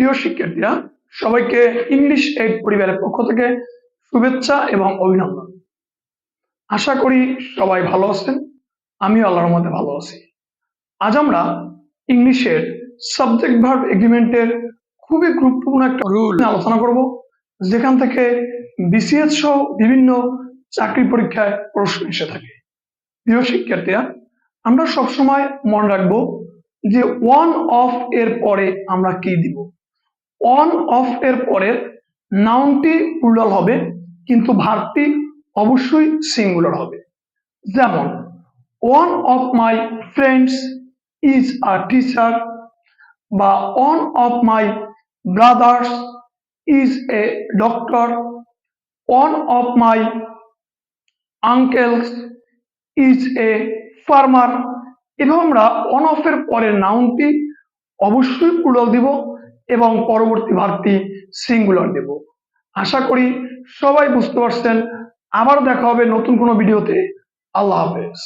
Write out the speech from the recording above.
প্রিয় শিক্ষার্থীরা, সবাইকে ইংলিশ এইড পরিবারের পক্ষ থেকে শুভেচ্ছা এবং অভিনন্দন। আশা করি সবাই ভালো আছেন, আমিও আল্লাহর মধ্যে ভালো আছি। আজ আমরা ইংলিশের সাবজেক্ট ভার্ব এগ্রিমেন্টের খুবই গুরুত্বপূর্ণ একটা রুল আলোচনা করব, যেখান থেকে বিসিএস সহ বিভিন্ন চাকরি পরীক্ষায় প্রশ্ন এসে থাকে। প্রিয় শিক্ষার্থীরা, আমরা সবসময় মনে রাখব যে ওয়ান অফ এর পরে আমরা কি দিব। অন অফ এর পরের নাউনটি প্লুরাল হবে, কিন্তু ভার্বটি অবশ্যই সিঙ্গুলার হবে। যেমন one of my friends is a teacher বা one of my brothers is a doctor one of my uncles is a farmer এভাবে আমরা অন অফ এর পরের নাউনটি অবশ্যই প্লুরাল দিব। এবং পরবর্তী ভারতী সিঙ্গুলার দেব। আশা করি সবাই বুঝতে পারছেন। আবার দেখা হবে নতুন কোনো ভিডিওতে আল্লাহ হাফেজ।